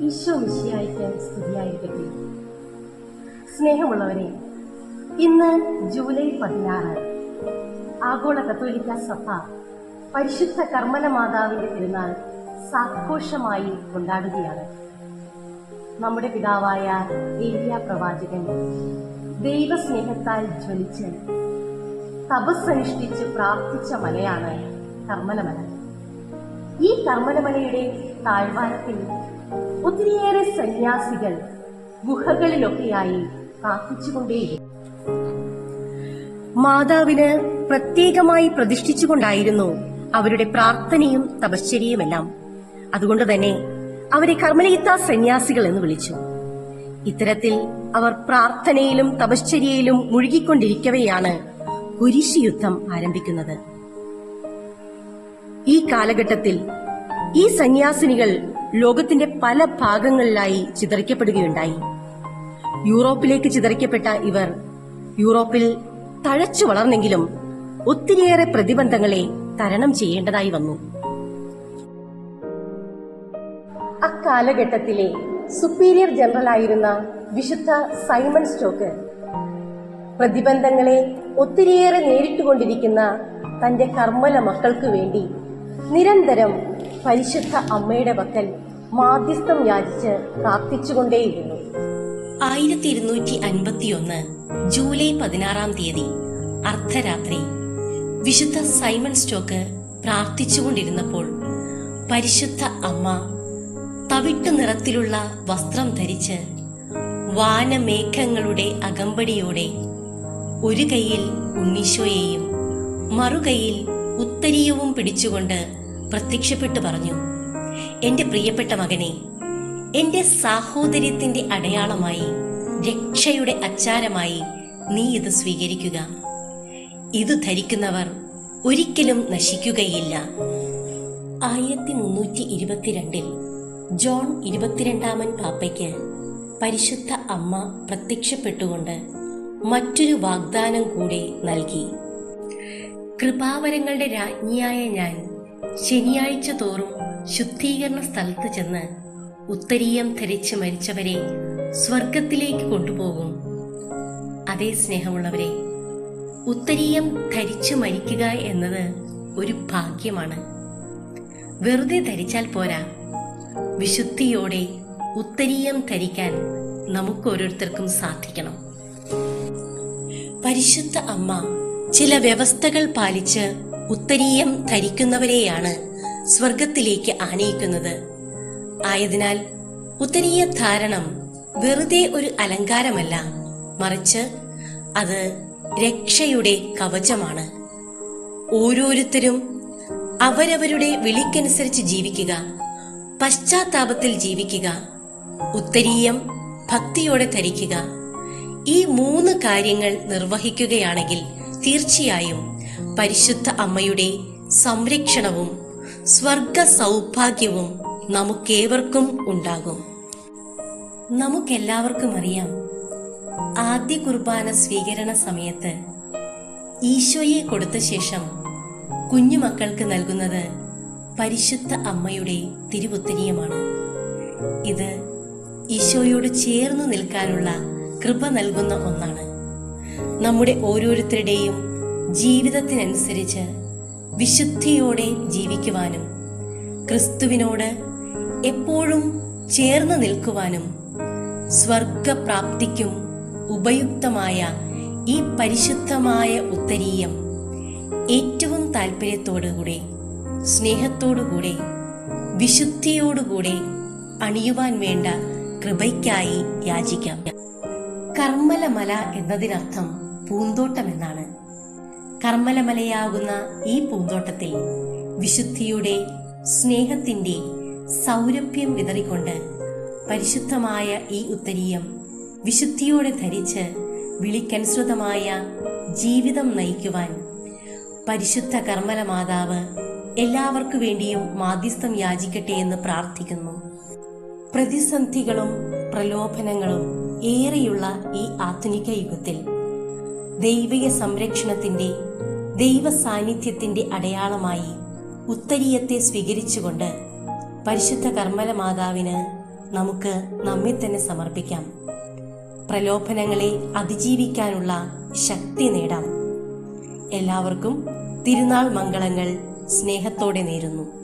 മിശിയായിക്ക് സ്തുതിയായിരിക്കട്ടെ. സ്നേഹമുള്ളവരെ ഇന്ന് ജൂലൈ പതിനാറ് ആഗോള കത്തോലിക്ക സഭ പരിശുദ്ധ കർമ്മന മാതാവിന്റെ തിരുനാൾ സാഘോഷമായി കൊണ്ടാടുകയാണ്. നമ്മുടെ പിതാവായ ഏലിയ പ്രവാചകൻ ദൈവസ്നേഹത്താൽ ജ്വലിച്ച് തപസ്സനുഷ്ഠിച്ച് പ്രാർത്ഥിച്ച മലയാണ് കർമ്മനമല ഈ കർമ്മനമലയുടെ താഴ്വാരത്തിൽ ഒത്തിരിയേറെ സന്യാസികൾ ഗുഹകളിലൊക്കെയായി പ്രാർത്ഥിച്ചുകൊണ്ടേയിരുന്നു. മാതാവിന് പ്രത്യേകമായി പ്രതിഷ്ഠിച്ചുകൊണ്ടായിരുന്നു അവരുടെ പ്രാർത്ഥനയും തപശ്ചര്യയുമെല്ലാം. അതുകൊണ്ട് തന്നെ അവരെ കർമ്മലീത്ത സന്യാസികൾ എന്ന് വിളിച്ചു. ഇത്തരത്തിൽ അവർ പ്രാർത്ഥനയിലും തപശ്ചര്യയിലും മുഴുകിക്കൊണ്ടിരിക്കവെയാണ് കുരിശ് യുദ്ധം ആരംഭിക്കുന്നത്. ഈ കാലഘട്ടത്തിൽ ഈ സന്യാസിനികൾ ലോകത്തിന്റെ പല ഭാഗങ്ങളിലായി ചിതറിക്കപ്പെടുകയുണ്ടായി. യൂറോപ്പിലേക്ക് ചിതറിക്കപ്പെട്ട ഇവർ യൂറോപ്പിൽ തഴച്ചു വളർന്നെങ്കിലും ഒത്തിരിയേറെ പ്രതിബന്ധങ്ങളെ തരണം ചെയ്യേണ്ടതായി വന്നു. അക്കാലഘട്ടത്തിലെ സുപ്പീരിയർ ജനറൽ ആയിരുന്ന വിശുദ്ധ സൈമൺ സ്റ്റോക്ക് പ്രതിബന്ധങ്ങളെ ഒത്തിരിയേറെ നേരിട്ടുകൊണ്ടിരിക്കുന്ന തന്റെ കർമ്മല മക്കൾക്ക് വേണ്ടി നിരന്തരം പരിശുദ്ധ അമ്മയുടെ വക്കൽ മാധ്യസ്ഥം യാചിച്ച് പ്രാർത്ഥിച്ചുകൊണ്ടേയിരുന്നു. ആയിരത്തി ഇരുന്നൂറ്റി അൻപത്തിയൊന്ന് ജൂലൈ പതിനാറാം തീയതി അർദ്ധരാത്രി വിശുദ്ധ സൈമൺ സ്റ്റോക്ക് പ്രാർത്ഥിച്ചുകൊണ്ടിരുന്നപ്പോൾ പരിശുദ്ധ അമ്മ തവിട്ടു നിറത്തിലുള്ള വസ്ത്രം ധരിച്ച് വാനമേഘങ്ങളുടെ അകമ്പടിയോടെ ഒരു കൈയിൽ ഉണ്ണീശോയെയും മറുകൈയിൽ ഉത്തരീയവും പിടിച്ചുകൊണ്ട് പ്രത്യക്ഷപ്പെട്ടു പറഞ്ഞു എന്റെ പ്രിയപ്പെട്ട മകനെ എന്റെ സാഹോദര്യത്തിന്റെ അടയാളമായി രക്ഷയുടെ അച്ചാരമായി നീ ഇത് സ്വീകരിക്കുക. ഇത് ധരിക്കുന്നവർ ഒരിക്കലും നശിക്കുകയില്ല. ആയിരത്തി മുന്നൂറ്റി ഇരുപത്തിരണ്ടിൽ ജോൺ ഇരുപത്തിരണ്ടാമൻ പാപ്പയ്ക്ക് പരിശുദ്ധ അമ്മ പ്രത്യക്ഷപ്പെട്ടുകൊണ്ട് മറ്റൊരു വാഗ്ദാനം കൂടെ നൽകി. കൃപാവരങ്ങളുടെ രാജ്ഞിയായ ഞാൻ ശനിയാഴ്ച തോറും ശുദ്ധീകരണ സ്ഥലത്ത് ചെന്ന് ഉത്തരീയം ധരിച്ച് മരിച്ചവരെ സ്വർഗത്തിലേക്ക് കൊണ്ടുപോകും. അതേ സ്നേഹമുള്ളവരെ ഉത്തരീയം ധരിച്ചു മരിക്കുക എന്നത് ഒരു ഭാഗ്യമാണ്. വെറുതെ ധരിച്ചാൽ പോരാ. വിശുദ്ധിയോടെ ഉത്തരീയം ധരിക്കാൻ നമുക്ക് ഓരോരുത്തർക്കും സാധിക്കണം. പരിശുദ്ധ അമ്മ ചില വ്യവസ്ഥകൾ പാലിച്ച് ഉത്തരീയം ധരിക്കുന്നവരെയാണ് സ്വർഗത്തിലേക്ക് ആനയിക്കുന്നത്. ആയതിനാൽ ഉത്തരീയ ധാരണം വെറുതെ ഒരു അലങ്കാരമല്ല മറിച്ച് അത് രക്ഷയുടെ കവചമാണ്. ഓരോരുത്തരും അവരവരുടെ വിളിക്കനുസരിച്ച് ജീവിക്കുക പശ്ചാത്താപത്തിൽ ജീവിക്കുക ഉത്തരീയം ഭക്തിയോടെ ധരിക്കുക. ഈ മൂന്ന് കാര്യങ്ങൾ നിർവഹിക്കുകയാണെങ്കിൽ തീർച്ചയായും പരിശുദ്ധ അമ്മയുടെ സംരക്ഷണവും സ്വർഗ സൗഭാഗ്യവും നമുക്കേവർക്കും ഉണ്ടാകും. നമുക്കെല്ലാവർക്കും അറിയാം ആദ്യ കുർബാന സ്വീകരണ സമയത്ത് ഈശോയെ കൊടുത്ത ശേഷം കുഞ്ഞുമക്കൾക്ക് നൽകുന്നത് പരിശുദ്ധ അമ്മയുടെ തിരുവുത്തരീയമാണ്. ഇത് ഈശോയോട് ചേർന്നു നിൽക്കാനുള്ള കൃപ നൽകുന്ന ഒന്നാണ്. നമ്മുടെ ഓരോരുത്തരുടെയും ജീവിതത്തിനനുസരിച്ച് വിശുദ്ധിയോടെ ജീവിക്കുവാനും ക്രിസ്തുവിനോട് എപ്പോഴും ചേർന്ന് നിൽക്കുവാനും സ്വർഗപ്രാപ്തിക്കും ഉപയുക്തമായ ഈ പരിശുദ്ധമായ ഉത്തരീയം ഏറ്റവും താല്പര്യത്തോടുകൂടെ സ്നേഹത്തോടുകൂടെ വിശുദ്ധിയോടുകൂടെ അണിയുവാൻ വേണ്ട കൃപയ്ക്കായി യാചിക്കാം. കർമ്മലമല എന്നതിനർത്ഥം പൂന്തോട്ടം എന്നാണ് കർമ്മലമലയാകുന്ന ഈ പൂന്തോട്ടത്തിൽ വിശുദ്ധിയുടെ സ്നേഹത്തിന്റെ സൗരഭ്യം വിതറിക്കൊണ്ട് പരിശുദ്ധമായ ഈ ഉത്തരീയം വിശുദ്ധിയോടെ ധരിച്ച് വിളിക്കനുസൃതമായ ജീവിതം നയിക്കുവാൻ പരിശുദ്ധ കർമ്മല മാതാവ് എല്ലാവർക്കു വേണ്ടിയും മാധ്യസ്ഥം യാചിക്കട്ടെ എന്ന് പ്രാർത്ഥിക്കുന്നു. പ്രതിസന്ധികളും പ്രലോഭനങ്ങളും ഏറെയുള്ള ഈ ആധുനിക യുഗത്തിൽ ദൈവിക സംരക്ഷണത്തിന്റെ ദൈവ സാന്നിധ്യത്തിന്റെ അടയാളമായി ഉത്തരീയത്തെ സ്വീകരിച്ചുകൊണ്ട് പരിശുദ്ധ കർമ്മല മാതാവിന് നമുക്ക് നമ്മെ തന്നെ സമർപ്പിക്കാം. പ്രലോഭനങ്ങളെ അതിജീവിക്കാനുള്ള ശക്തി നേടാം. എല്ലാവർക്കും തിരുനാൾ മംഗളങ്ങൾ സ്നേഹത്തോടെ നേരുന്നു.